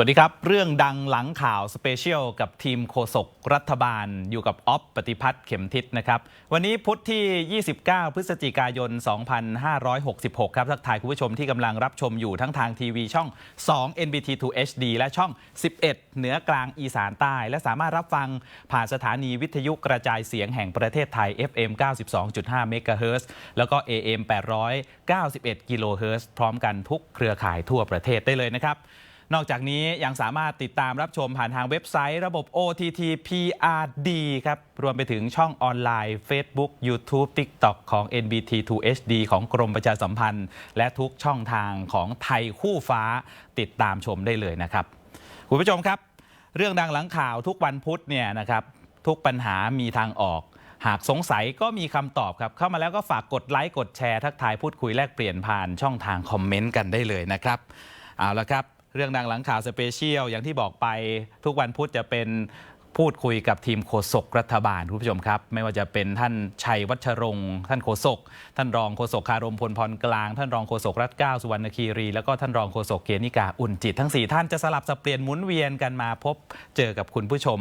สวัสดีครับ เรื่องดังหลังข่าวสเปเชียลกับทีมโฆษกรัฐบาลอยู่กับออฟปฏิพัฒน์เข็มทิศนะครับ วันนี้พุธที่ 29 พฤศจิกายน 2566 ครับ ทักทายคุณผู้ชมที่กำลังรับชมอยู่ทั้งทางทีวีช่อง 2 NBT2 HD และช่อง 11 เหนือกลางอีสานใต้ และสามารถรับฟังผ่านสถานีวิทยุกระจายเสียงแห่งประเทศไทย FM 92.5เมกะเฮิรตซ์แล้วก็ AM 891กิโลเฮิรตซ์พร้อมกันทุกเครือข่ายทั่วประเทศได้เลยนะครับ นอกจากนี้ยังสามารถติดตามรับชมผ่านทางเว็บไซต์ระบบ OTT PRD ครับ รวมไปถึงช่องออนไลน์ Facebook YouTube TikTok ของ NBT2 HD ของกรมประชาสัมพันธ์ และทุกช่องทางของไทยคู่ฟ้าติดตามชมได้เลยนะครับ คุณผู้ชมครับ เรื่องดังหลังข่าวทุกวันพุธเนี่ยนะครับทุกปัญหามีทางออกหากสงสัยก็มีคำตอบครับ เข้ามาแล้วก็ฝากกดไลค์ กดแชร์ ทักทายพูดคุยแลกเปลี่ยนผ่านช่องทางคอมเมนต์กันได้เลยนะครับ เอาละครับ เรื่องดังหลังข่าวสเปเชียลอย่างที่บอกไปทุกวันพุธจะเป็นพูดคุยกับทีมโฆษกรัฐบาลคุณผู้ชมครับ ไม่ว่าจะเป็นท่านชัยวัชรงค์ท่านโฆษกท่านรองโฆษกคารมพลพรกลาง ท่านรองโฆษกรัฐเก้าสุวรรณคีรี แล้วก็ท่านรองโฆษกเกียรติกาอุ่นจิต ทั้ง 4 ท่านจะสลับสับเปลี่ยนหมุนเวียนกันมาพบเจอกับคุณผู้ชม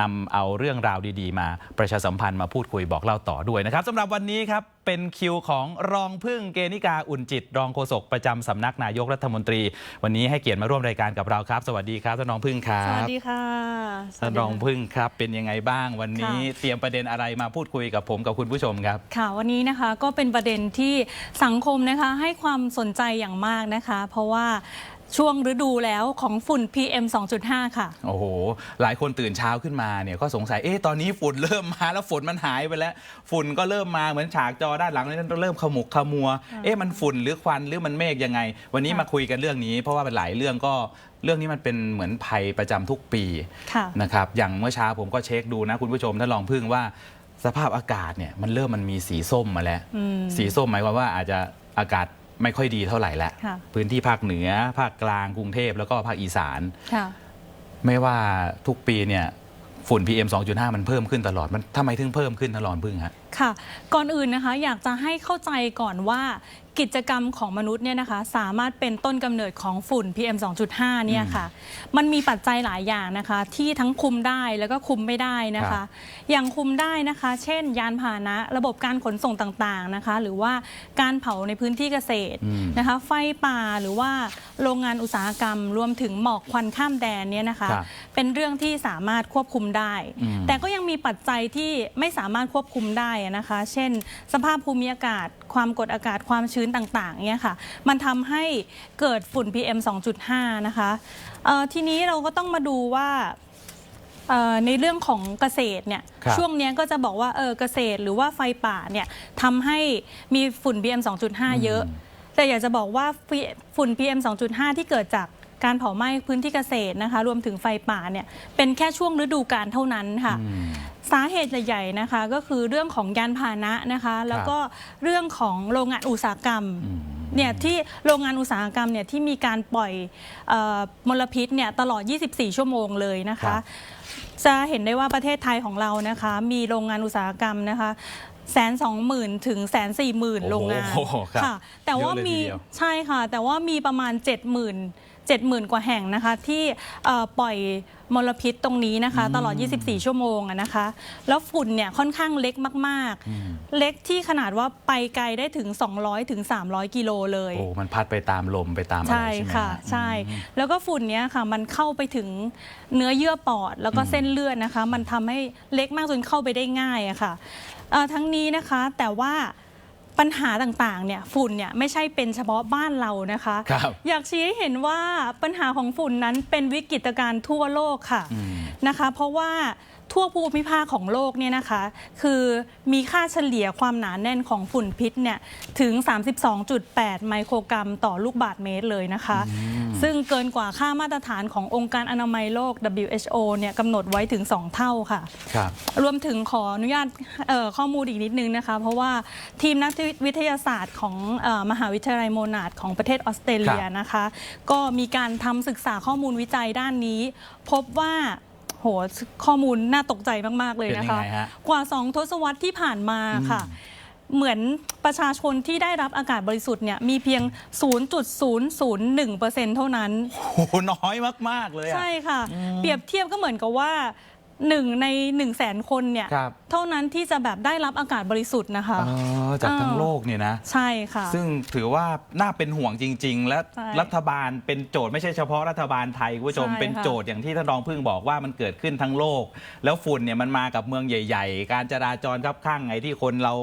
นำเอาเรื่องราวดี ๆ มาประชาสัมพันธ์มาพูดคุยบอกเล่าต่อด้วยนะครับสำหรับวันนี้ครับเป็นคิวของรองพึ่งเกณิกาอุ่นจิต รองโฆษกประจำสำนักนายกรัฐมนตรี วันนี้ให้เกียรติมาร่วมรายการกับเราครับ สวัสดีครับท่านรองพึ่งครัสวับสดีค่ะท่านรองพึ่งครับ เป็นยังไงบ้าง วันนี้เตรียมประเด็นอะไรมาพูดคุยกับผมกับคุณผู้ชมครับ ค่ะ วันนี้นะคะก็เป็นประเด็นที่สังคมนะคะให้ความสนใจอย่างมากนะคะ เพราะว่า ช่วงฤดูแล้วของฝุ่น PM 2.5 ค่ะ โอ้โห หลายคนตื่นเช้าขึ้นมาเนี่ยก็สงสัย เอ๊ะ ตอนนี้ฝุ่นเริ่มมาแล้วฝนมันหายไปแล้ว ฝุ่นก็เริ่มมาเหมือนฉากจอด้านหลังนี่เริ่มขมุกขมัว เอ๊ะ มันฝุ่นหรือควันหรือมันเมฆยังไง วันนี้ค่ะมาคุยกันเรื่องนี้ เพราะว่าเป็นหลายเรื่องก็เรื่องนี้มันเป็นเหมือนภัยประจำทุกปีค่ะนะครับ อย่างเมื่อเช้าผมก็เช็คดูนะคุณผู้ชมท่านลองพึ่งว่าสภาพอากาศเนี่ยมันเริ่มมันมีสีส้มมาแล้วอืมสีส้มหมายความว่าอาจจะอากาศ ไม่ค่อยดีเท่าไหร่แล้วค่ะ พื้นที่ภาคเหนือ ภาคกลางกรุงเทพแล้วก็ภาคอีสาน ค่ะ ไม่ว่าทุกปีเนี่ยฝุ่น PM 2.5 มันเพิ่มขึ้นตลอดมันทำไมถึงเพิ่มขึ้นตลอดพึ่งฮะ ค่ะ ก่อนอื่นนะคะอยากจะให้เข้าใจก่อนว่ากิจกรรมของมนุษย์เนี่ยนะคะสามารถเป็นต้นกำเนิดของฝุ่น PM 2.5 เนี่ยค่ะ มันมีปัจจัยหลายอย่างนะคะ ที่ทั้งคุมได้แล้วก็คุมไม่ได้นะครัคะบอย่างคุมได้นะคะ เช่น ยานพาหนะระบบการขนส่งต่างๆนะคะ หรือว่าการเผาในพื้นที่เกษตรอืมนะคะ ไฟป่าหรือว่าโรงงานอุตสาหกรรม รวมถึงหมอกควันข้ามแดนเนี่ยนะคะครับเป็นเรื่องที่สามารถควบคุมได้อืมแต่ก็ยังมีปัจจัยที่ไม่สามารถควบคุมได้อะนะคะ เช่น สภาพภูมิอากาศ ความกดอากาศความชื้นต่างๆเนี่ยค่ะ มันทำให้เกิดฝุ่น PM 2.5 นะคะเอ่อทีนี้เราก็ต้องมาดูว่าเอ่อในเรื่องของเกษตรเนี่ยครับช่วงเนี้ยก็จะบอกว่าเออเกษตรหรือว่าไฟป่าเนี่ยทำให้มีฝุ่น PM 2.5 เยอะ แต่อยากจะบอกว่าฝุ่น PM 2.5 ที่เกิดจาก การเผาไหม้พื้นที่เกษตรนะคะ รวมถึงไฟป่าเนี่ยเป็นแค่ช่วงฤดูกาลเท่านั้นค่ะอืมสาเหตุใหญ่ๆนะคะก็คือเรื่องของยานพาหนะนะคะ แล้วก็เรื่องของโรงงานอุตสาหกรรมอืมเนี่ยที่โรงงานอุตสาหกรรมเนี่ยที่มีการปล่อยเออมลพิษเนี่ยตลอด 24 ชั่วโมงเลยนะครัคะบจะเห็นได้ว่าประเทศไทยของเรานะคะ มีโรงงานอุตสาหกรรมนะคะแสนสองหมื่นถึงแสนสี่หมื่นโรงงานโอ้โหครับค่ะ แต่ว่าเยอะเลยมีทีเดียวใช่ค่ะ แต่ว่ามีประมาณ7 0 0 0 0 70,000 กว่าแห่งนะคะ ที่เอ่อปล่อยมลพิษตรงนี้นะคะ ตลอด 24 ชั่วโมงอะนะคะ แล้วฝุ่นเนี่ยค่อนข้างเล็กมากอืมๆเล็กที่ขนาดว่าไปไกลได้ถึง 200ถึง300 กิโลเลยโอ้มันพัดไปตามลมไปตามอะไรใช่ใช่ไหมค่ะฮใช่อืมแล้วก็ฝุ่นเนี้ยค่ะ มันเข้าไปถึงเนื้อเยื่อปอด แล้วก็อืมเส้นเลือดนะคะ มันทำให้เล็กมากจนเข้าไปได้ง่ายอะค่ะเอ่อทั้งนี้นะคะแต่ว่า ปัญหาต่างๆ เนี่ยฝุ่นเนี่ยไม่ใช่เป็นเฉพาะบ้านเรานะคะ ครับ อยากชี้ให้เห็นว่าปัญหาของฝุ่นนั้นเป็นวิกฤตการณ์ทั่วโลกค่ะอืมนะคะ เพราะว่า ทั่วภูมิภาคของโลกเนี่ยนะคะ คือมีค่าเฉลี่ยความหนาแน่นของฝุ่นพิษเนี่ยถึง 32.8 ไมโครกรัมต่อลูกบาศก์เมตรเลยนะคะ ซึ่งเกินกว่าค่ามาตรฐานขององค์การอนามัยโลก WHO เนี่ยกำหนดไว้ถึง 2 เท่าค่ะ ครับ รวมถึงขออนุญาตเอ่อข้อมูลอีกนิดนึงนะคะ เพราะว่าทีมนักวิทยาศาสตร์ของเออมหาวิทยาลัยโมนาดของประเทศออสเตรเลียครับนะคะ ก็มีการทำศึกษาข้อมูลวิจัยด้านนี้ พบว่า โหข้อมูลน่าตกใจมาก ๆ เลยนะคะเป็นยังไงฮะกว่า 2 ทศวรรษที่ผ่านมาค่ะ เหมือนประชาชนที่ได้รับอากาศบริสุทธิ์เนี่ยมีเพียง 0.001%เท่านั้นโอ้โหน้อยมาก ๆ เลยอะใช่ค่ะ เปรียบเทียบก็เหมือนกับว่า หนึ่งใน1นึ่งแสนคนเนี่ยครับ เท่านั้นที่จะแบบได้รับอากาศบริสุทธิ์นะคะเออจากทั้งเออโลกเนี่ยนะ ใช่ค่ะ ซึ่งถือว่าน่าเป็นห่วงจริง ๆ และใช่รัฐบาลเป็นโจทย์ไม่ใช่เฉพาะรัฐบาลไทยคุณผู้ชมใช่ค่ะเป็นโจทย์อย่างที่ท่านรองพึ่งบอกว่ามันเกิดขึ้นทั้งโลก แล้วฝุ่นเนี่ยมันมากับเมืองใหญ่ ๆ การจราจรครับข้างไงที่คนเรา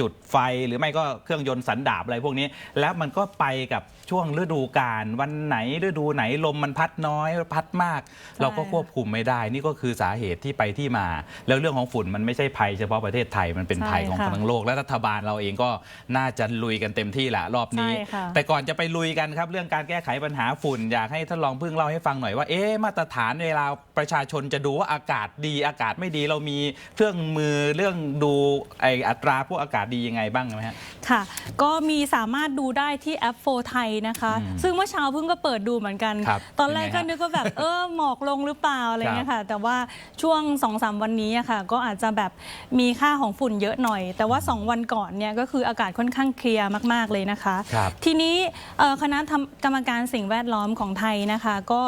จุดไฟหรือไม่ก็เครื่องยนต์สันดาบอะไรพวกนี้ แล้วมันก็ไปกับ ช่วงฤดูกาลวันไหนฤดูไหนลมมันพัดน้อยพัดมาก เราก็ควบคุมไม่ได้นี่ก็คือสาเหตุที่ไปที่มา แล้วเรื่องของฝุ่นมันไม่ใช่ภัยเฉพาะประเทศไทยมันเป็นภัยของใช่ค่ะทั้งโลก และรัฐบาลเราเองก็น่าจะลุยกันเต็มที่แหละรอบนี้ใช่ค่ะแต่ก่อนจะไปลุยกันครับเรื่องการแก้ไขปัญหาฝุ่นอยากให้ท่านรองพึ่งเล่าให้ฟังหน่อยว่าเอ๊ะมาตรฐานเวลาประชาชนจะดูว่าอากาศดีอากาศไม่ดีเรามีเครื่องมือเรื่องดูไออัตราพวกอากาศดียังไงบ้างไหมฮะ ค่ะ ก็มีสามารถดูได้ที่แอปโฟไทยนะคะ อืมซึ่งเมื่อเช้าเพิ่งก็เปิดดูเหมือนกัน ครับตอนแรกก็เป็นไงฮะนึกว่าแบบ เออหมอกลงหรือเปล่าอะไรเงี้ยค่ะ แต่ว่าช่วง2อสวันนี้อะค่ะ ก็อาจจะแบบมีค่าของฝุ่นเยอะหน่อย แต่ว่า 2 วันก่อนเนี่ยก็คืออากาศค่อนข้างเคลียร์มาก ๆ เลยนะคะ ครับทีนี้เอ่อคณะทำกรรมการสิ่งแวดล้อมของไทยนะคะ ก็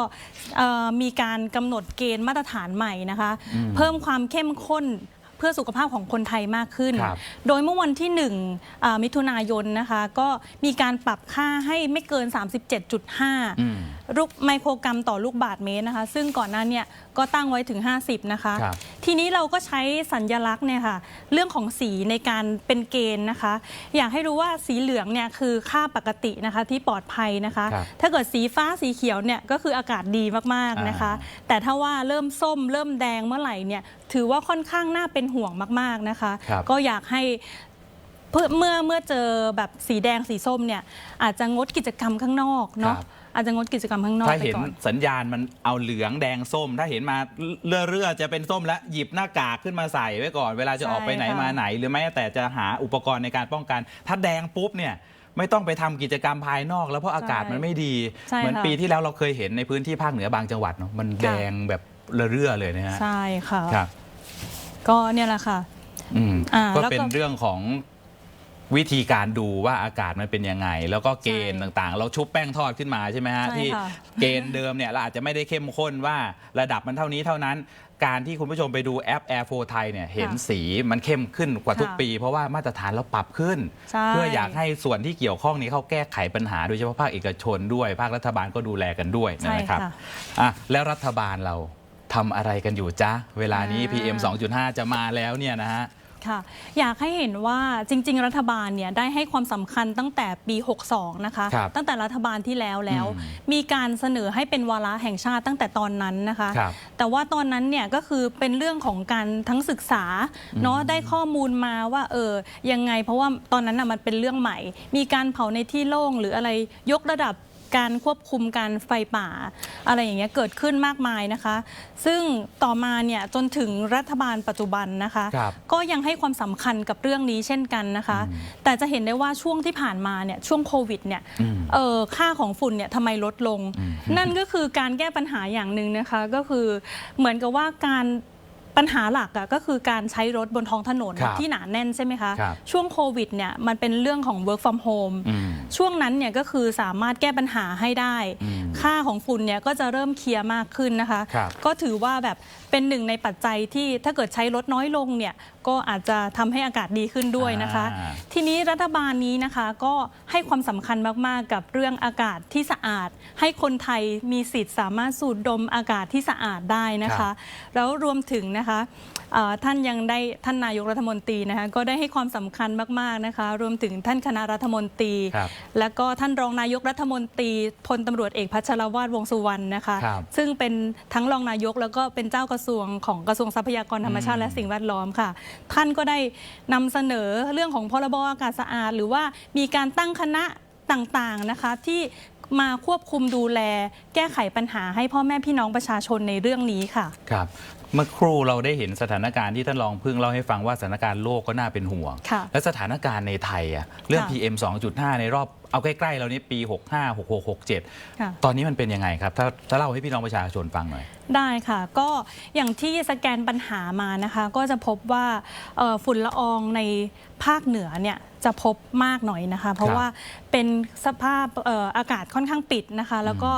เอ่อมีการกำหนดเกณฑ์มาตรฐานใหม่นะคะ อืม เพิ่มความเข้มข้นเพื่อสุขภาพของคนไทยมากขึ้น ครับ โดยเมื่อวันที่1อ่ามิถุนายนนะคะก็มีการปรับค่าให้ไม่เกิน37.5อืมลูกไมโครกรัมต่อลูกบาทเมตรนะคะ ซึ่งก่อนหน้าเนี่ยก็ตั้งไว้ถึง 50 นะคะ ครับทีนี้เราก็ใช้สัญญลักษณ์เนี่ยค่ะ เรื่องของสีในการเป็นเกณฑ์นะคะ อยากให้รู้ว่าสีเหลืองเนี่ยคือค่าปกตินะคะที่ปลอดภัยนะคะ ครับถ้าเกิดสีฟ้าสีเขียวเนี่ยก็คืออากาศดีมากๆนะคะ อ่าแต่ถ้าว่าเริ่มส้มเริ่มแดงเมื่อไหร่เนี่ยถือว่าค่อนข้างน่าเป็นห่วงมาก ๆนะคะ ครับ ก็อยากให้เพื่อเมื่อเมื่อเจอแบบสีแดงสีส้มเนี่ยอาจจะงดกิจกรรมข้างนอกเนาะครับ อาจจะงดกิจกรรมข้างนอกถ้าไปเห็นก่อน สัญญาณมันเอาเหลืองแดงส้ม ถ้าเห็นมาเรื่อเรื่อๆจะเป็นส้มแล้วหยิบหน้ากากขึ้นมาใส่ไว้ก่อน เวลาจะออกไปไหนใช่ค่ะ มาไหน หรือแม้แต่จะหาอุปกรณ์ในการป้องกัน ถ้าแดงปุ๊บเนี่ยไม่ต้องไปทำกิจกรรมภายนอก แล้วเพราะอากาศมันไม่ดี ใช่เหมือนค่ะปีที่แล้วเราเคยเห็นในพื้นที่ภาคเหนือบางจังหวัดเนาะมันแดงแบบเรื่อๆเลยนะฮะ ใช่ค่ะ ครับ ก็เนี่ยแหละค่ะ อืมอ่าก็แล้วก็เป็นเรื่องของวิธีการดูว่าอากาศมันเป็นยังไง แล้วก็เกณฑ์ใช่ต่างๆ เราชุบแป้งทอดขึ้นมาใช่ไหมฮะใช่ที่ค่ะเกณฑ์เดิมเนี่ยเราอาจจะไม่ได้เข้มข้นว่าระดับมันเท่านี้เท่านั้น การที่คุณผู้ชมไปดูแอป Air 4 ไทยเนี่ยเห็นสีมันเข้มขึ้นกว่าทุกค่ะปี เพราะว่ามาตรฐานเราปรับขึ้น ใช่ เพื่ออยากให้ส่วนที่เกี่ยวข้องนี้เขาแก้ไขปัญหาโดยเฉพาะภาคเอกชนด้วยภาครัฐบาลก็ดูแลกันด้วยใช่นะครับค่ะ อะแล้วรัฐบาลเรา ทำอะไรกันอยู่จ๊ะ เวลานี้อ่า PM 2.5 จะมาแล้วเนี่ยนะฮะ ค่ะอยากให้เห็นว่าจริง ๆ รัฐบาลเนี่ยได้ให้ความสำคัญตั้งแต่ปี 62 นะคะ ครับตั้งแต่รัฐบาลที่แล้วแล้ว อืมมีการเสนอให้เป็นวาระแห่งชาติตั้งแต่ตอนนั้นนะคะ ครับแต่ว่าตอนนั้นเนี่ยก็คือเป็นเรื่องของการทั้งศึกษาเนาะได้ข้อมูลมาว่าเออยังไง เพราะว่าตอนนั้นน่ะมันเป็นเรื่องใหม่ มีการเผาในที่โล่งหรืออะไรยกระดับ การควบคุมการไฟป่า อะไรอย่างเงี้ยเกิดขึ้นมากมายนะคะ ซึ่งต่อมาเนี่ยจนถึงรัฐบาลปัจจุบันนะคะ ครับ ก็ยังให้ความสำคัญกับเรื่องนี้เช่นกันนะคะ แต่จะเห็นได้ว่าช่วงที่ผ่านมาเนี่ยช่วงโควิดเนี่ยอืมเออค่าของฝุ่นเนี่ยทำไมลดลงอืมนั่นก็คือการแก้ปัญหาอย่างหนึ่งนะคะ ก็คือเหมือนกับว่าการ ปัญหาหลักอะก็คือการใช้รถบนท้องถนนครับที่หนาแน่นใช่ไหมคะ ครับช่วงโควิดเนี่ยมันเป็นเรื่องของ work from home อืมช่วงนั้นเนี่ยก็คือสามารถแก้ปัญหาให้ได้ อืมค่าของฝุ่นเนี่ยก็จะเริ่มเคลียร์มากขึ้นนะคะ ครับก็ถือว่าแบบ เป็นหนึ่งในปัจจัยที่ถ้าเกิดใช้รถน้อยลงเนี่ยก็อาจจะทำให้อากาศดีขึ้นด้วยนะคะอ่าทีนี้รัฐบาลนี้นะคะก็ให้ความสำคัญมากๆ กับเรื่องอากาศที่สะอาด ให้คนไทยมีสิทธิ์สามารถสูดดมอากาศที่สะอาดได้นะครัคะบแล้วรวมถึงนะคะเอ่อ ท่านยังได้ท่านนายกรัฐมนตรีนะคะก็ได้ให้ความสำคัญมากๆนะคะรวมถึงท่านคณะรัฐมนตรีครับแล้วก็ท่านรองนายกรัฐมนตรีพลตำรวจเอกพัชรวาทวงษ์สุวรรณนะคะครับซึ่งเป็นทั้งรองนายกแล้วก็เป็นเจ้ากระทรวงของกระทรวงทรัพยากรธรรมชาติและสิ่งแวดล้อมค่ะ ท่านก็ได้นำเสนอเรื่องของพรบอากาศสะอาด หรือว่ามีการตั้งคณะต่างๆนะคะที่มาควบคุมดูแล แก้ไขปัญหาให้พ่อแม่พี่น้องประชาชนในเรื่องนี้ค่ะ ครับ เมื่อครู่เราได้เห็นสถานการณ์ที่ท่านรองพึ่งเล่าให้ฟังว่าสถานการณ์โลกก็น่าเป็นห่วง ค่ะและสถานการณ์ในไทยอะเรื่อง ค่ะ PM 2.5 ในรอบเอาใกล้ๆเรานี่ปี 65 66 ค่ะ 67 ตอนนี้มันเป็นยังไงครับถ้าถ้าเล่าให้พี่น้องประชาชนฟังหน่อย ได้ค่ะ ก็อย่างที่สแกนปัญหามานะคะ ก็จะพบว่าเอ่อฝุ่นละอองในภาคเหนือเนี่ยจะพบมากหน่อยนะคะ เพราะว่าเป็นสภาพเอ่ออากาศค่อนข้างปิดนะคะ แล้วก็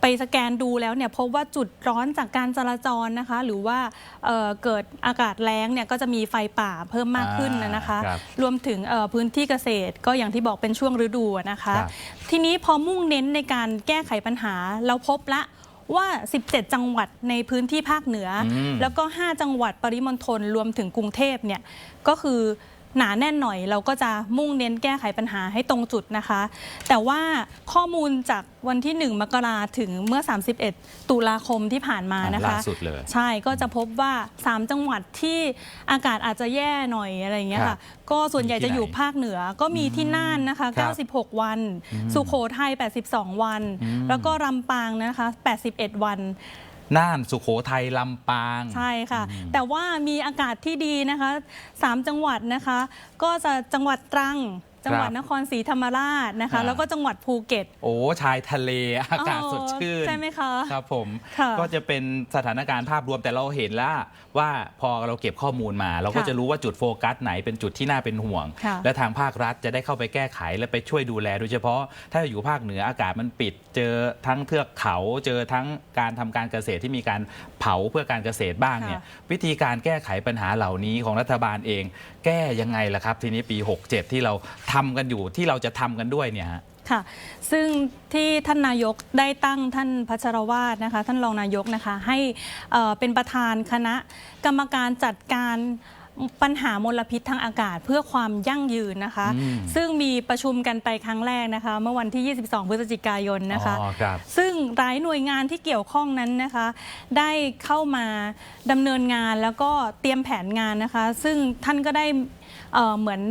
ไปสแกนดูแล้วเนี่ยพบว่าจุดร้อนจากการจราจรนะคะ หรือว่าเอ่อเกิดอากาศแล้งเนี่ยก็จะมีไฟป่าเพิ่มมากขึ้นนะนะคะอ่าครับรวมถึงเอ่อพื้นที่เกษตรก็อย่างที่บอกเป็นช่วงฤดูอะนะคะครับทีนี้พอมุ่งเน้นในการแก้ไขปัญหาเราพบละว่า 17 จังหวัดในพื้นที่ภาคเหนืออมแล้วก็ 5 จังหวัดปริมณฑลรวมถึงกรุงเทพเนี่ยก็คือ หนาแน่นหน่อยเราก็จะมุ่งเน้นแก้ไขปัญหาให้ตรงจุดนะคะ แต่ว่าข้อมูลจากวันที่ 1 มกราถึงเมื่อ 31 ตุลาคมที่ผ่านมานะคะล่าสุดเลย ใช่ก็จะพบว่า 3 จังหวัดที่อากาศอาจจะแย่หน่อยอะไรอย่างเงี้ยครัค่ะบก็ส่วนใหญ่มีที่จะอยู่ไหนภาคเหนือก็มีที่น่านนะคะครับ96 วัน สุโขทัย82 วันอืมแล้วก็ลำปางนะคะ 81 วัน น่านสุโขทัยลำปาง ใช่ค่ะ แต่ว่ามีอากาศที่ดีนะคะ 3 จังหวัดนะคะ ก็จะจังหวัดตรัง จังหวัดครับนครศรีธรรมราชนะคะอ่าแล้วก็จังหวัดภูเก็ต โอ้ชายทะเลอากาศสดชื่นใช่ไหมคะครับผมค่ะก็จะเป็นสถานการณ์ภาพรวมแต่เราเห็นแล้วว่าพอเราเก็บข้อมูลมา เราก็ค่ะจะรู้ว่าจุดโฟกัสไหนเป็นจุดที่น่าเป็นห่วงค่ะและทางภาครัฐจะได้เข้าไปแก้ไขและไปช่วยดูแล โดยเฉพาะถ้าอยู่ภาคเหนืออากาศมันปิด เจอทั้งเทือกเขา เจอทั้งการทำการเกษตรที่มีการเผาเพื่อการเกษตรบ้างเนี่ยวิธีการแก้ไขปัญหาเหล่านี้ของรัฐบาลเองแก้ยังไงล่ะครับ ทีนี้ปี 67 ที่เราทำกันอยู่ที่เราจะทำกันด้วยเนี่ยฮะ ค่ะ ซึ่งที่ท่านนายกได้ตั้งท่านพัชรวาดนะคะ ท่านรองนายกนะคะ ให้เอ่อเป็นประธานคณะกรรมการจัดการ ปัญหามลพิษทางอากาศเพื่อความยั่งยืนนะคะ อืมซึ่งมีประชุมกันไปครั้งแรกนะคะ เมื่อวันที่ 22 พฤศจิกายนนะคะ อ๋อครับ ซึ่งหลายหน่วยงานที่เกี่ยวข้องนั้นนะคะ ได้เข้ามาดำเนินงานแล้วก็เตรียมแผนงานนะคะ ซึ่งท่านก็ได้เอ่อเหมือน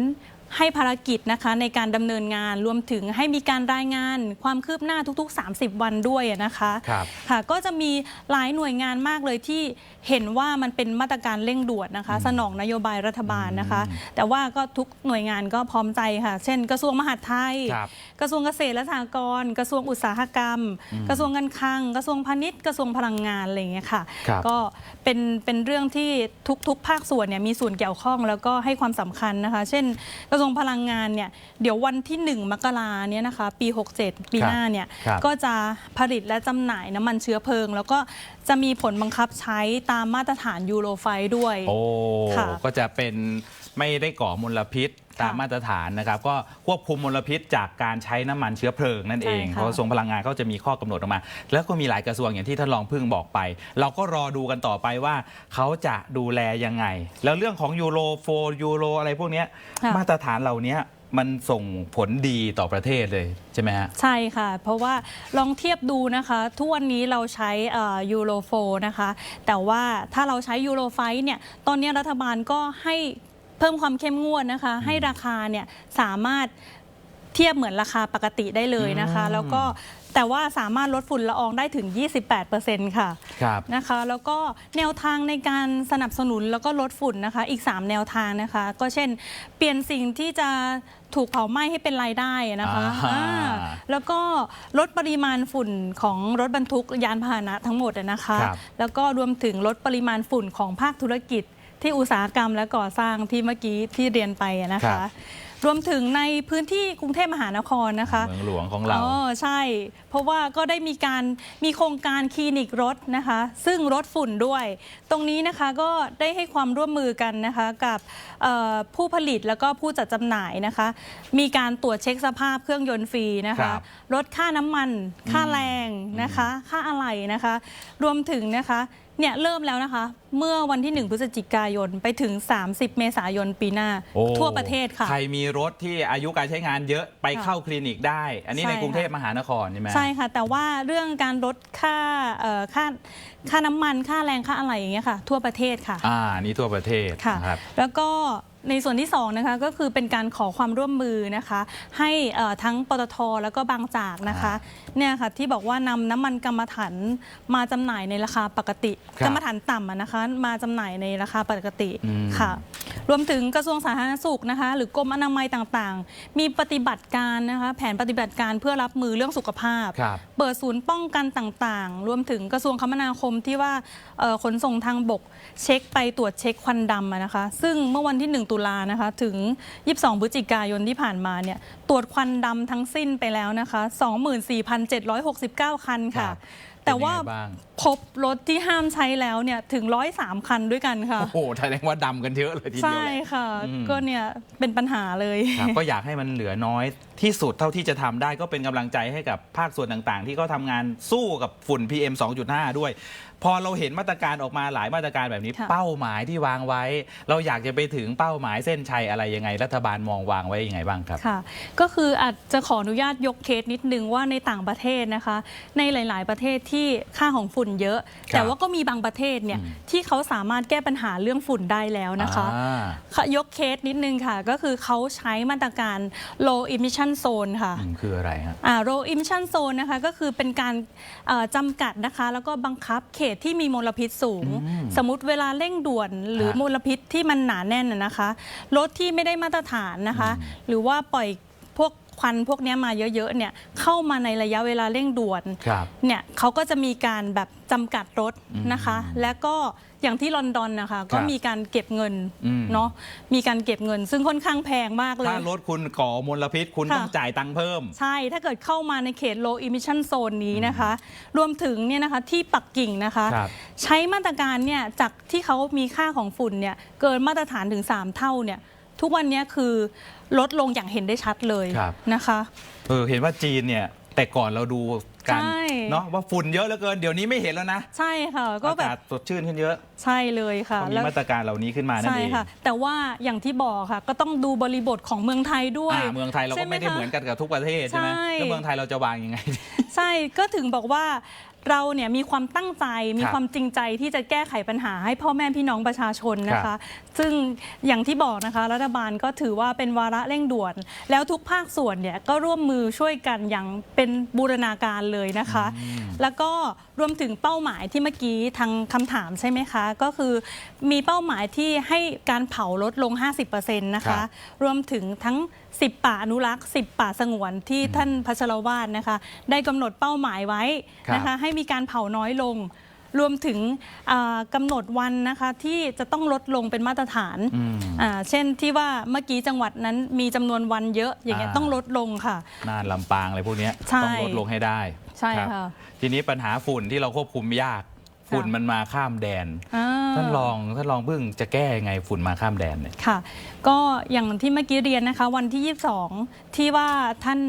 ให้ภารกิจนะคะในการดำเนินงานรวมถึงให้มีการรายงานความคืบหน้าทุก ๆ 30 วันด้วยนะคะครับค่ะก็จะมีหลายหน่วยงานมากเลยที่เห็นว่ามันเป็นมาตรการเร่งด่วนนะคะ สนองนโยบายรัฐบาลนะคะ แต่ว่าก็ทุกหน่วยงานก็พร้อมใจค่ะ เช่น กระทรวงมหาดไทยครับกระทรวงเกษตรและสหกรณ์กระทรวงอุตสาหกรรม กระทรวงการคลัง กระทรวงพาณิชย์กระทรวงพลังงานอะไรอย่างเงี้ยค่ะครับก็เป็นเป็นเรื่องที่ทุกๆ ภาคส่วนเนี่ยมีส่วนเกี่ยวข้องแล้วก็ให้ความสำคัญนะคะ เช่นกระทรวงพลังงานเนี่ยเดี๋ยววันที่ 1 มกราเนี่ยนะคะปี 67 ปีหน้าเนี่ยครับก็จะผลิตและจำหน่ายน้ำมันเชื้อเพลิง แล้วก็จะมีผลบังคับใช้ตามมาตรฐานยูโรไฟด้วย โอ้ ค่ะก็จะเป็น ไม่ได้ก่อมลพิษตามค่ะมาตรฐานนะครับก็ควบคุมมลพิษจากการใช้น้ำมันเชื้อเพลิงนั่นเองใช่ค่ะเพราะกระทรวงพลังงานเขาจะมีข้อกำหนดออกมา แล้วก็มีหลายกระทรวงอย่างที่ท่านรองพึ่งบอกไป เราก็รอดูกันต่อไปว่าเขาจะดูแลยังไง แล้วเรื่องของยูโรโฟยูโรอะไรพวกเนี้ยค่ะมาตรฐานเหล่านี้มันส่งผลดีต่อประเทศเลยใช่ไหมฮะใช่ค่ะ เพราะว่าลองเทียบดูนะคะทุกวันนี้เราใช้ยูโรโฟนะคะ แต่ว่าถ้าเราใช้ยูโรไฟเนี่ยตอนนี้รัฐบาลก็ให้ เพิ่มความเข้มงวดนะคะ ให้ราคาเนี่ยสามารถเทียบเหมือนราคาปกติได้เลยนะคะอืมแล้วก็แต่ว่าสามารถลดฝุ่นละอองได้ถึง 28%ค่ะครับนะคะ แล้วก็แนวทางในการสนับสนุนแล้วก็ลดฝุ่นนะคะ อีก 3 แนวทางนะคะ ก็เช่น เปลี่ยนสิ่งที่จะถูกเผาไหม้ให้เป็นรายได้นะคะอ่าอ่าแล้วก็ลดปริมาณฝุ่นของรถบรรทุกยานพาหนะทั้งหมดอะนะคะครับแล้วก็รวมถึงลดปริมาณฝุ่นของภาคธุรกิจ ที่อุตสาหกรรมและก่อสร้างที่เมื่อกี้ที่เรียนไปอะนะครัคะ บ รวมถึงในพื้นที่กรุงเทพมหานครนะคะ เมืองหลวงของเรา อ๋อใช่ เพราะว่าก็ได้มีการมีโครงการคลินิกรถนะคะ ซึ่งรถฝุ่นด้วย ตรงนี้นะคะก็ได้ให้ความร่วมมือกันนะคะกับเอ่อผู้ผลิตแล้วก็ผู้จัดจำหน่ายนะคะ มีการตรวจเช็คสภาพเครื่องยนต์ฟรีนะครัคะ บ ลดค่าน้ำมัน ค่าแรงนะคะ ค่าอะไหล่นะคะ รวมถึงนะคะ เนี่ยเริ่มแล้วนะคะ เมื่อวันที่ 1 พฤศจิกายนไปถึง 30 เมษายนปีหน้า โอ้ทั่วประเทศค่ะ ใครมีรถที่อายุการใช้งานเยอะไปค่ะเข้าคลินิกได้ อันนี้ใช่ในกรุงเทพค่ะ มหานครใช่ไหม ใช่ค่ะ แต่ว่าเรื่องการลดค่าเอ่อค่าค่าน้ำมันค่าแรงค่าอะไรอย่างเงี้ยค่ะ ทั่วประเทศค่ะ อ่า นี่ทั่วประเทศค่ะ นะครับ แล้วก็ ในส่วนที่2นะคะก็คือเป็นการขอความร่วมมือนะคะ ให้เอ่อทั้งปตทแล้วก็บางจากนะคะเนี่ยค่ะที่บอกว่านำน้ำมันกรรมฐานมาจำหน่ายในราคาปกติ ครับกรรมฐานต่ำอะนะคะ มาจำหน่ายในราคาปกติอืม ค่ะ รวมถึงกระทรวงสาธารณสุขนะคะ หรือกรมอนามัยต่างๆ มีปฏิบัติการนะคะแผนปฏิบัติการเพื่อรับมือเรื่องสุขภาพ ครับ เปิดศูนย์ป้องกันต่างๆ รวมถึงกระทรวงคมนาคมที่ว่าเอ่อขนส่งทางบกเช็คไปตรวจเช็คควันดำอะนะคะ ซึ่งเมื่อวันที่ 1ตุลานะคะ ถึง 22พฤศจิกายนที่ผ่านมาเนี่ยตรวจควันดำทั้งสิ้นไปแล้วนะคะ 24,769 คันครัค่ะบแต่ว่าเป็นยังไงบ้างพบรถที่ห้ามใช้แล้วเนี่ยถึง 103 คันด้วยกันค่ะ โอ้โหแสดงว่าดำกันเยอะเลยทีเดียวใช่แหละค่ะอืมก็เนี่ยเป็นปัญหาเลยครับก็อยากให้มันเหลือน้อยที่สุดเท่าที่จะทำได้ก็เป็นกำลังใจให้กับภาคส่วนต่างๆ ที่เขาทำงานสู้กับฝุ่น PM 2.5 ด้วย พอเราเห็นมาตรการออกมาหลายมาตรการแบบนี้ ค่ะ เป้าหมายที่วางไว้ เราอยากจะไปถึงเป้าหมายเส้นชัยอะไรยังไง รัฐบาลมองวางไว้ยังไงบ้างครับ ค่ะ ก็คืออาจจะขออนุญาตยกเคสนิดนึงว่าในต่างประเทศนะคะ ในหลาย ๆ ประเทศที่ค่าของฝุ่นเยอะ ครับแต่ว่าก็มีบางประเทศเนี่ยอืม ที่เขาสามารถแก้ปัญหาเรื่องฝุ่นได้แล้วนะคะ อ่า ค่ะยกเคสนิดนึงค่ะ ก็คือเขาใช้มาตรการ low emission zone ค่ะ อืมคืออะไรฮะ อ่า low emission zone นะคะ ก็คือเป็นการเอ่อจำกัดนะคะ แล้วก็บังคับเขตที่มีมลพิษสูงอืมสมมติเวลาเร่งด่วนหรือฮะมลพิษที่มันหนาแน่นนะนะคะรถที่ไม่ได้มาตรฐานนะคะอืมหรือว่าปล่อยพวกควันพวกเนี้ยมาเยอะๆเนี่ยเข้ามาในระยะเวลาเร่งด่วนครับเนี่ยเขาก็จะมีการแบบจำกัดรถนะคะอืมและก็ อย่างที่ลอนดอนนะคะก็ครับมีการเก็บเงินอืมเนาะมีการเก็บเงิน ซึ่งค่อนข้างแพงมากเลยถ้ารถคุณก่อมลพิษคุณค่ะต้องจ่ายตังค์เพิ่ม ใช่ถ้าเกิดเข้ามาในเขต low emission zone นี้นะคะ รวมถึงเนี่ยนะคะที่ปักกิ่งนะคะครับใช้มาตรการเนี่ยจากที่เขามีค่าของฝุ่นเนี่ยเกินมาตรฐานถึง 3 เท่าเนี่ยทุกวันเนี้ยคือลดลงอย่างเห็นได้ชัดเลยครับนะคะเออเห็นว่าจีนเนี่ย แต่ก่อนเราดูกันใช่ เนาะว่าฝุ่นเยอะเหลือเกินเดี๋ยวนี้ไม่เห็นแล้วนะใช่ค่ะก็อาแบกาศบสดชื่นขึ้นเยอะใช่เลยค่ะเขามีแล้ว มาตรการเหล่านี้ขึ้นมานั่นใช่เองค่ะ แต่ว่าอย่างที่บอกค่ะ ก็ต้องดูบริบทของเมืองไทยด้วยอ่าเมืองไทยเราใช่ก็ไหไม่ได้คะ เหมือนกันกับทุกประเทศใช่ไหมใช่ แล้วเมืองไทยเราจะวางยังไง ใช่ก็ถึงบอกว่า เราเนี่ยมีความตั้งใจมีครับความจริงใจที่จะแก้ไขปัญหาให้พ่อแม่พี่น้องประชาชนนะครัคะบซึ่งอย่างที่บอกนะคะ รัฐบาลก็ถือว่าเป็นวาระเร่งด่วน แล้วทุกภาคส่วนเนี่ยก็ร่วมมือช่วยกันอย่างเป็นบูรณาการเลยนะคะ แล้วก็รวมถึงเป้าหมายที่เมื่อกี้ทางคำถามใช่ไหมคะ ก็คือมีเป้าหมายที่ให้การเผาลดลง 50%นะครัคะบรวมถึงทั้ง 10 ป่าอนุรักษ์ 10 ป่าสงวนที่ท่านพัชรวาดนะคะ ได้กำหนดเป้าหมายไว้นะคะให้มีการเผาน้อยลง รวมถึงอ่ากำหนดวันนะคะที่จะต้องลดลงเป็นมาตรฐานอืม อ่าเช่นที่ว่าเมื่อกี้จังหวัดนั้นมีจำนวนวันเยอะอย่างเงี้ยอ่า ต้องลดลงค่ะ น่านลำปางอะไรพวกเนี้ยใช่ต้องลดลงให้ได้ใช่รับค่ะ ทีนี้ปัญหาฝุ่นที่เราควบคุมยาก ฝุ่นมันมาข้ามแดนอ่าท่านลองท่านลองเพิ่งจะแก้ยังไงฝุ่นมาข้ามแดนเนี่ยค่ะ ก็อย่างที่เมื่อกี้เรียนนะคะ วันที่ 22 ที่ว่าท่าน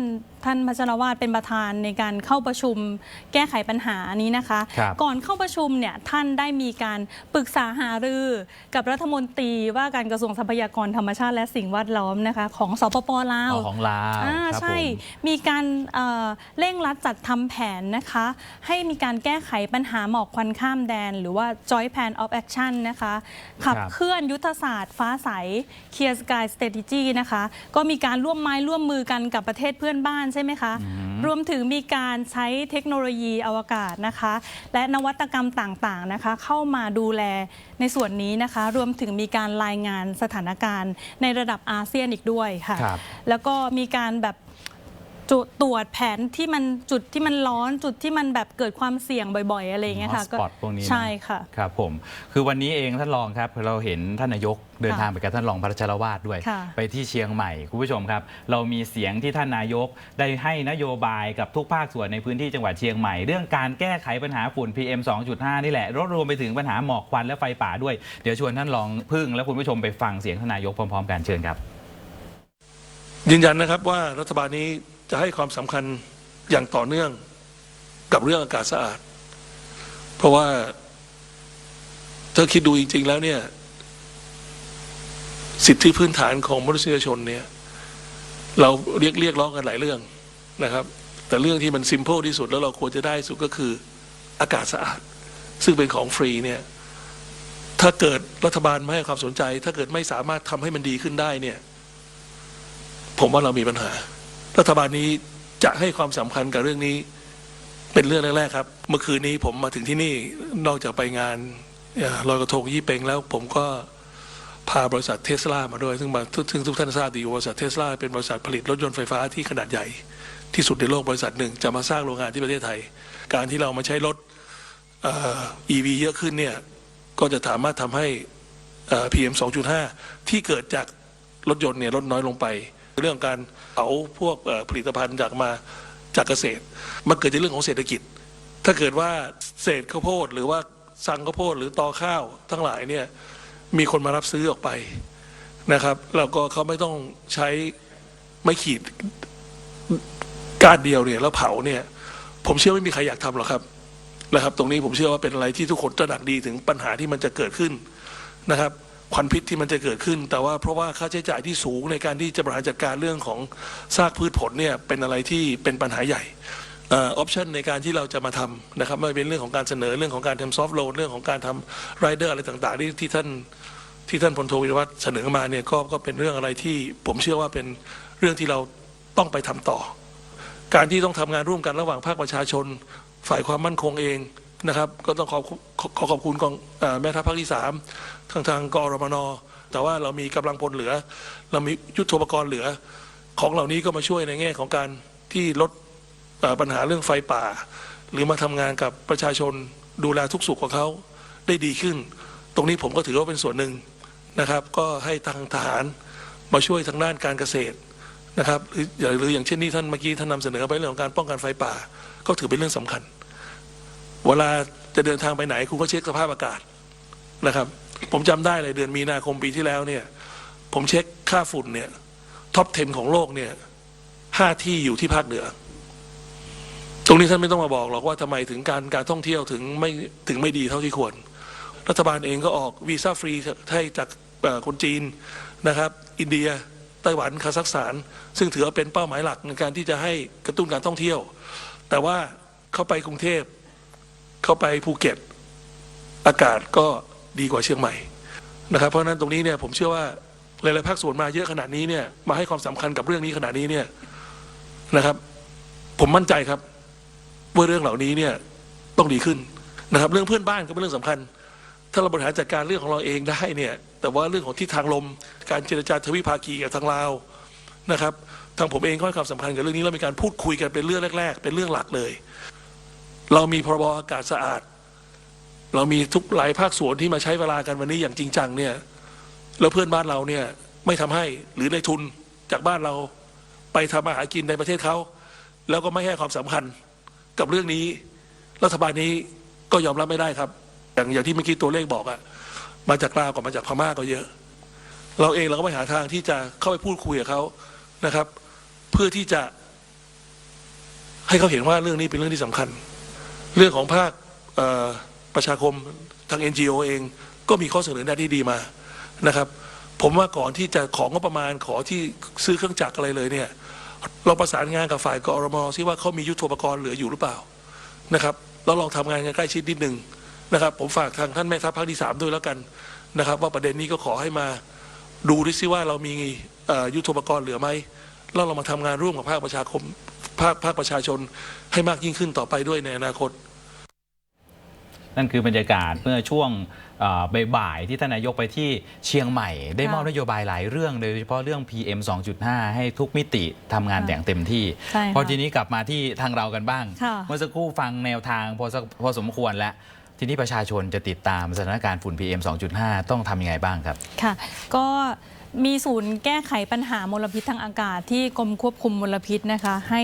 ท่านพัชรวาดเป็นประธานในการเข้าประชุมแก้ไขปัญหานี้นะคะ ครับ ก่อนเข้าประชุมเนี่ยท่านได้มีการปรึกษาหารือกับรัฐมนตรีว่าการกระทรวงทรัพยากรธรรมชาติและสิ่งแวดล้อมนะคะของสปปลาวเอาของลาวอ่าครับใช่ผมมีการเอ่อเร่งรัดจัดทำแผนนะคะ ให้มีการแก้ไขปัญหาหมอกควันข้ามแดน หรือว่า Joint Plan of Action นะคะ ขับครับเคลื่อนยุทธศาสตร์ฟ้าใส Clear Sky Strategy นะคะ ก็มีการร่วมไม้ร่วมมือกันกับประเทศเพื่อนบ้านใช่ไหมคะ รวมถึงมีการใช้เทคโนโลยีอวกาศนะคะ และนวัตกรรมต่างๆนะคะ เข้ามาดูแลในส่วนนี้นะคะ รวมถึงมีการรายงานสถานการณ์ในระดับอาเซียนอีกด้วยค่ะครับแล้วก็มีการแบบ จุดตรวจแผนที่มันจุดที่มันร้อนจุดที่มันแบบเกิดความเสี่ยงบ่อย ๆ อะไรอย่างเงี้ยค่ะสปอตพวกนี้นะ ใช่ค่ะ ครับผม คือวันนี้เองท่านรองครับเราเห็นท่านนายกเดินทางไปกับท่านรองพระชรวาดด้วย ค่ะไปที่เชียงใหม่คุณผู้ชมครับ เรามีเสียงที่ท่านนายกได้ให้นโยบายกับทุกภาคส่วนในพื้นที่จังหวัดเชียงใหม่ เรื่องการแก้ไขปัญหาฝุ่น PM 2.5 นี่แหละรวมรวมไปถึงปัญหาหมอกควันและไฟป่าด้วย เดี๋ยวชวนท่านรองพึ่งและคุณผู้ชมไปฟังเสียงท่านนายกพร้อมๆกันเชิญครับ ยืนยันนะครับว่ารัฐบาลนี้ จะให้ความสำคัญอย่างต่อเนื่องกับเรื่องอากาศสะอาด เพราะว่าถ้าคิดดูจริง ๆ แล้วเนี่ย สิทธิพื้นฐานของมนุษยชนเนี่ย เราเรียกเรียกร้องกันหลายเรื่องนะครับ แต่เรื่องที่มันซิม p พ e ที่สุดแล้วเราควรจะได้สุดก็คืออากาศสะอาด ซึ่งเป็นของฟรีเนี่ยถ้าเกิดรัฐบาลไม่ให้ความสนใจ ถ้าเกิดไม่สามารถทำให้มันดีขึ้นได้เนี่ย ผมว่าเรามีปัญหา รัฐบาลนี้จะให้ความสำคัญกับเรื่องนี้ เป็นเรื่องแรกๆครับ เมื่อคืนนี้ผมมาถึงที่นี่นอกจากไปงานลอยกระทงยี่เปงแล้วผมก็พาบริษัทเทสลามาด้วย ซึ่งบาซึ่งทุกท่านทราบดีว่าบริษัทเทสลาเป็นบริษัทผลิตรถยนต์ไฟฟ้าที่ขนาดใหญ่ ที่สุดในโลกบริษัทหนึ่งจะมาสร้างโรงงานที่ประเทศไทย การที่เรามาใช้รถอ่อ EV เยอะขึ้นเนี่ยก็จะสามารถทำให้เอ่อ PM 2.5ที่เกิดจากรถยนต์เนี่ยลดน้อยลงไป เรื่องการเผาพวกผลิตภัณฑ์จากมาจากเกษตร มันเกิดจากเรื่องของเศรษฐกิจ ถ้าเกิดว่าเศษข้าวโพดหรือว่าสังข้าวโพดหรือตอข้าวทั้งหลายเนี่ยมีคนมารับซื้อออกไปนะครับ แล้วก็เขาไม่ต้องใช้ไม่ขีดก้ารเดียวเนี่ยแล้วเผาเนี่ยผมเชื่อไม่มีใครอยากทำหรอกครับนะครับ ตรงนี้ผมเชื่อว่าเป็นอะไรที่ทุกคนตระหนักดีถึงปัญหาที่มันจะเกิดขึ้นนะครับ ควันพิษที่มันจะเกิดขึ้น แต่ว่าเพราะว่าค่าใช้จ่ายที่สูงในการที่จะบริหารจัดการเรื่องของซากพืชผลเนี่ยเป็นอะไรที่เป็นปัญหาใหญ่ออปชันในการที่เราจะมาทำนะครับไม่เป็นเรื่องของการเสนอเรื่องของการทำซอฟต์โหลดเรื่องของการทำไรเดอร์อะไรต่างๆที่ที่ท่านที่ท่านพลโทวิรวัฒน์เสนอมาเนี่ยก็ก็เป็นเรื่องอะไรที่ผมเชื่อว่าเป็นเรื่องที่เราต้องไปทำต่อ การที่ต้องทำงานร่วมกันระหว่างภาคประชาชน ฝ่ายความมั่นคงเองนะครับ ก็ต้องขอขอขอขอบคุณกองอแม่ทัพภาคที่สาม ทางทางกอรมนแต่ว่าเรามีกำลังพลเหลือ เรามียุทโธปกรณ์เหลือ ของเหล่านี้ก็มาช่วยในแง่ของการที่ลดปัญหาเรื่องไฟป่า หรือมาทำงานกับประชาชนดูแลทุกสุขของเขาได้ดีขึ้น ตรงนี้ผมก็ถือว่าเป็นส่วนหนึ่งนะครับ ก็ให้ทางทหารมาช่วยทางด้านการเกษตรนะครับหรือหรืออย่างเช่นนี้ท่านเมื่อกี้ท่านนำเสนอไปเรื่องของการป้องกันไฟป่า ก็ถือเป็นเรื่องสำคัญ เวลาจะเดินทางไปไหนคุณก็เช็คสภาพอากาศนะครับ ผมจำได้เลยเดือนมีนาคมปีที่แล้วเนี่ย ผมเช็คค่าฝุ่นเนี่ยท็อป 10 ของโลกเนี่ยห้าที่อยู่ที่ภาคเหนือ ตรงนี้ท่านไม่ต้องมาบอกหรอกว่าทำไมถึงการการท่องเที่ยวถึงไม่ถึงไม่ดีเท่าที่ควร รัฐบาลเองก็ออกวีซ่าฟรีให้จากคนจีนนะครับ อินเดียไต้หวันคาซัคสถาน ซึ่งถือว่าเป็นเป้าหมายหลักในการที่จะให้กระตุ้นการท่องเที่ยว แต่ว่าเข้าไปกรุงเทพเข้าไปภูเก็ต อากาศก็ ดีกว่าเชียงใหม่นะครับเพราะนั้นตรงนี้เนี่ยผมเชื่อว่าหลายๆภาคส่วนมาเยอะขนาดนี้เนี่ยมาให้ความสำคัญกับเรื่องนี้ขนาดนี้เนี่ยนะครับ ผมมั่นใจครับว่าเรื่องเหล่านี้เนี่ยต้องดีขึ้นนะครับ เรื่องเพื่อนบ้านก็เป็นเรื่องสำคัญ ถ้าเราบริหารจัดการเรื่องของเราเองได้เนี่ยแต่ว่าเรื่องของทิศทางลม การเจรจาทวิภาคีกับทางลาวนะครับทางผมเองก็ให้ความสำคัญกับเรื่องนี้แล้วมีการพูดคุยกันเป็นเรื่องแรก ๆ เป็นเรื่องหลักเลย เรามีพรบอากาศสะอาด เรามีทุกหลายภาคส่วนที่มาใช้เวลากันวันนี้อย่างจริงจังเนี่ยแล้วเพื่อนบ้านเราเนี่ยไม่ทำให้หรือในทุนจากบ้านเราไปทำอาหารกินในประเทศเขา แล้วก็ไม่ให้ความสำคัญกับเรื่องนี้ รัฐบาลนี้ก็ยอมรับไม่ได้ครับ อย่างอย่างที่เมื่อกี้ตัวเลขบอกอะมาจากลาวกับมาจากพม่าก็เยอะ เราเองเราก็ไปหาทางที่จะเข้าไปพูดคุยกับเขานะครับ เพื่อที่จะให้เขาเห็นว่าเรื่องนี้เป็นเรื่องที่สำคัญ เรื่องของภาคเออ ประชาคมทาง NGO เองก็มีข้อเสนอแนะที่ดีมานะครับ ผมว่าก่อนที่จะของงบประมาณขอที่ซื้อเครื่องจักรอะไรเลยเนี่ยเราประสานงานกับฝ่ายกอรมซิว่าเขามียุทโธปกรณ์เหลืออยู่หรือเปล่านะครับเราลองทำงานกันใกล้ชิดนิดนึงนะครับ ผมฝากทางท่านแม่ทัพภาคที่สามด้วยแล้วกันนะครับ ว่าประเด็นนี้ก็ขอให้มาดูดิซิว่าเรามียุทโธปกรณ์เหลือไหมแล้วเรามาทำงานร่วมกับภาคประชาคมภาคภาคประชาชนให้มากยิ่งขึ้นต่อไปด้วยในอนาคต นั่นคือบรรยากาศเมื่อช่วงเอ่อบ่ายๆที่ท่านนายกไปที่เชียงใหม่ ได้มอบค่ะนโยบายหลายเรื่องโดยเฉพาะเรื่อง PM 2.5 ให้ทุกมิติทำงานค่ะอย่างเต็มที่ใช่ค่ะพอทีนี้กลับมาที่ทางเรากันบ้างค่ะเมื่อสักครู่ฟังแนวทางพอสักพอสมควรแล้วทีนี้ประชาชนจะติดตามสถานการณ์ฝุ่น PM 2.5 ต้องทำยังไงบ้างครับ ค่ะ ก็ มีศูนย์แก้ไขปัญหามลพิษทางอากาศที่กรมควบคุมมลพิษนะคะ ให้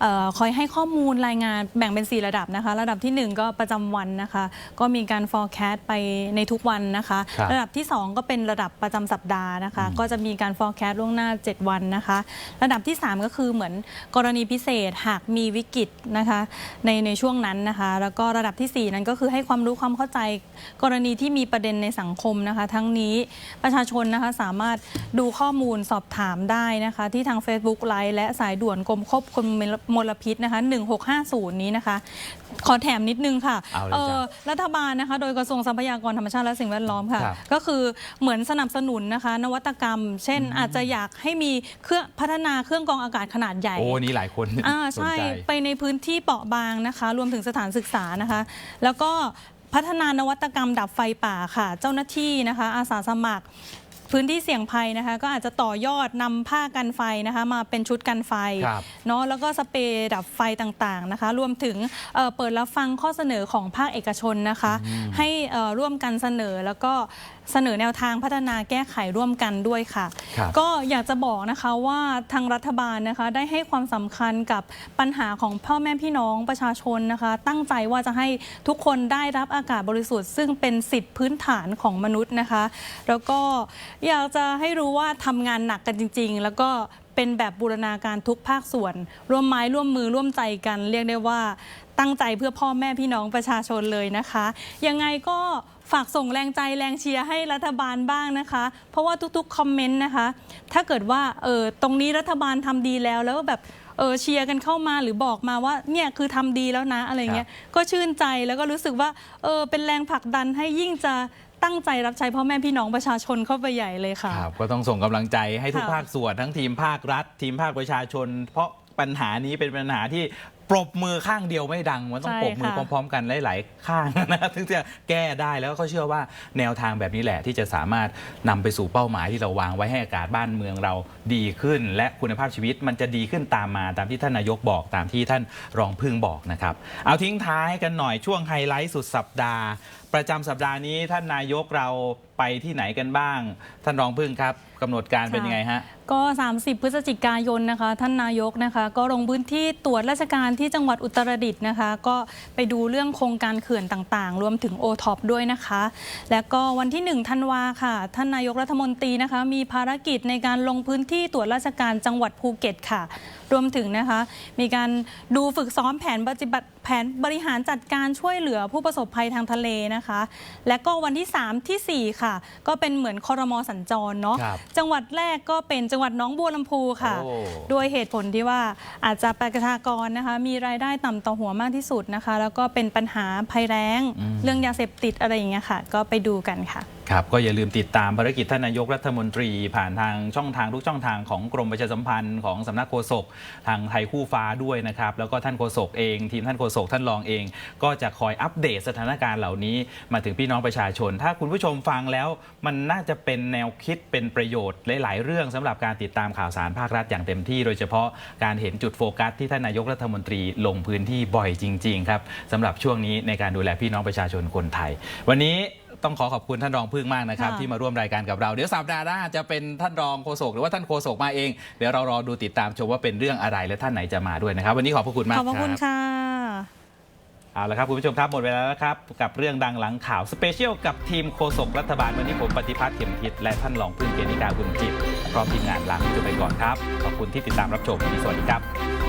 เอ่อคอยให้ข้อมูลรายงานแบ่งเป็น 4 ระดับนะคะ ระดับทีหนึ่1 ก็ประจำวันนะคะ ก็มีการ forecast ไปในทุกวันนะคะ ครับ ระดับที่ 2 ก็เป็นระดับประจำสัปดาห์นะคะ ก็จะมีการ forecast ล่วงหน้า 7 วันนะคะ ระดับที่ 3 ก็คือเหมือนกรณีพิเศษหากมีวิกฤตนะคะในในช่วงนั้นนะคะ แล้วก็ระดับทีสี่ 4 นั้นก็คือให้ความรู้ความเข้าใจกรณีที่มีประเด็นในสังคมนะคะ ทั้งนี้ประชาชนนะคะสามารถดูข้อมูลสอบถามได้นะคะ ที่ทาง Facebook ไลฟ์และสายด่วนกรมควบคุมมลพิษนะคะ 1650 นี้นะคะ ขอแถมนิดนึงค่ะเอาเลยจ้ะรัฐบาลนะคะ โดยกระทรวงทรัพยากรธรรมชาติและสิ่งแวดล้อมค่ะ ครับ ก็คือเหมือนสนับสนุนนะคะ นวัตกรรม เช่น อาจจะอยากให้มีเครื่องพัฒนาเครื่องกรองอากาศขนาดใหญ่ โอ้นี่หลายคนอ่าสนใช่ใจ ไปในพื้นที่เปราะบางนะคะ รวมถึงสถานศึกษานะคะ แล้วก็พัฒนานวัตกรรมดับไฟป่าค่ะ เจ้าหน้าที่นะคะ อาสาสมัคร พื้นที่เสี่ยงภัยนะคะ ก็อาจจะต่อยอดนำผ้ากันไฟนะคะ มาเป็นชุดกันไฟครับเนาะแล้วก็สเปรย์ดับไฟต่างๆนะคะ รวมถึงเอ่อเปิดรับฟังข้อเสนอของภาคเอกชนนะคะ ให้เอ่อร่วมกันเสนอแล้วก็ เสนอแนวทางพัฒนาแก้ไขร่วมกันด้วยค่ะครับก็อยากจะบอกนะคะว่าทางรัฐบาลนะคะได้ให้ความสำคัญกับปัญหาของพ่อแม่พี่น้องประชาชนนะคะ ตั้งใจว่าจะให้ทุกคนได้รับอากาศบริสุทธิ์ ซึ่งเป็นสิทธิพื้นฐานของมนุษย์นะคะ แล้วก็อยากจะให้รู้ว่าทำงานหนักกันจริง ๆ แล้วก็เป็นแบบบูรณาการทุกภาคส่วน ร่วมไม้ร่วมมือร่วมใจกัน เรียกได้ว่าตั้งใจเพื่อพ่อแม่พี่น้องประชาชนเลยนะคะ ยังไงก็ ฝากส่งแรงใจแรงเชียร์ให้รัฐบาลบ้างนะคะ เพราะว่าทุกๆคอมเมนต์นะคะ ถ้าเกิดว่าเออตรงนี้รัฐบาลทำดีแล้วแล้วแบบเออเชียร์กันเข้ามาหรือบอกมาว่าเนี่ยคือทำดีแล้วนะอะไรเงี้ยก็ชื่นใจแล้วก็รู้สึกว่าเออเป็นแรงผลักดันให้ยิ่งจะตั้งใจรับใช้พ่อแม่พี่น้องประชาชนเข้าไปใหญ่เลยค่ะครับก็ต้องส่งกำลังใจให้ทุกค่ะภาคส่วนทั้งทีมภาครัฐ ทีมภาคประชาชน เพราะปัญหานี้เป็นปัญหาที่ ปรบมือข้างเดียวไม่ดัง มันต้องปรบมือพร้อม ๆ กันหลายๆข้างนะถึงจะแก้ได้แล้วก็เชื่อว่าแนวทางแบบนี้แหละที่จะสามารถนำไปสู่เป้าหมายที่เราวางไว้ให้อากาศบ้านเมืองเราดีขึ้น และคุณภาพชีวิตมันจะดีขึ้นตามมาตามที่ท่านนายกบอกตามที่ท่านรองพึ่งบอกนะครับ เอาทิ้งท้ายกันหน่อยช่วงไฮไลท์สุดสัปดาห์ ประจำสัปดาห์นี้ท่านนายกเราไปที่ไหนกันบ้าง ท่านรองพึ่งครับกำหนดการเป็นยังไงฮะ ก็ 30 พฤศจิกายนนะคะ ท่านนายกนะคะ ก็ลงพื้นที่ตรวจราชการที่จังหวัดอุตรดิตถ์นะคะ ก็ไปดูเรื่องโครงการเขื่อนต่างๆ รวมถึงโอท็อปด้วยนะคะ และก็วันที่1ธันวาค่ะ ท่านนายกรัฐมนตรีนะคะ มีภารกิจในการลงพื้นที่ตรวจราชการจังหวัดภูเก็ตค่ะ รวมถึงนะคะ มีการดูฝึกซ้อมแผนปฏิบัติแผนบริหารจัดการช่วยเหลือผู้ประสบภัยทางทะเลนะคะ และก็วันที่ 3 ทีสี่4 ค่ะ ก็เป็นเหมือนคอรมอสัญจรเนาะครับจังหวัดแรกก็เป็นจังหวัดหน้องบัวลำพูค่ะ โอ้ ด้วยเหตุผลที่ว่าอาจจะประชากรนะคะ มีรายได้ต่ำต่อหัวมากที่สุดนะคะ แล้วก็เป็นปัญหาภัยแรงเรื่องยาเสพติดอะไรอย่างเงี้ยค่ะ ก็ไปดูกันค่ะ ครับก็อย่าลืมติดตามภารกิจท่านนายกรัฐมนตรี ผ่านทางช่องทางทุกช่องทางของกรมประชาสัมพันธ์ของสำนักโฆษกทางไทยคู่ฟ้าด้วยนะครับแล้วก็ท่านโฆษกเอง ทีมท่านโฆษกท่านรองเอง ก็จะคอยอัปเดตสถานการณ์เหล่านี้ มาถึงพี่น้องประชาชน ถ้าคุณผู้ชมฟังแล้ว มันน่าจะเป็นแนวคิดเป็นประโยชน์หลาย ๆ เรื่องสำหรับการติดตามข่าวสารภาครัฐอย่างเต็มที่ โดยเฉพาะการเห็นจุดโฟกัสที่ท่านนายกรัฐมนตรีลงพื้นที่บ่อยจริง ๆ ครับสำหรับช่วงนี้ในการดูแลพี่น้องประชาชนคนไทย วันนี้ ต้องขอขอบคุณท่านรองพึ่งมากนะครับ ค่ะ ที่มาร่วมรายการกับเรา เดี๋ยวสัปดาห์หน้าจะเป็นท่านรองโฆษกหรือว่าท่านโฆษกมาเอง เดี๋ยวเรารอดูติดตามชมว่าเป็นเรื่องอะไรและท่านไหนจะมาด้วยนะครับ วันนี้ขอบพระคุณมากขอบพระคุณรับ ค่ะ เอาละครับคุณผู้ชมครับหมดเวลาแล้วครับ กับเรื่องดังหลังข่าวสเปเชียลกับทีมโฆษกรัฐบาลวันนี้ผมปฏิพัฒน์เข็มทิศและท่านรองพึ่งเกณฑิกาคุณจิตพร้อมทีมงานลาคุณผู้ชมไปก่อนครับขอบคุณที่ติดตามรับชมวันนี้สวัสดีครับ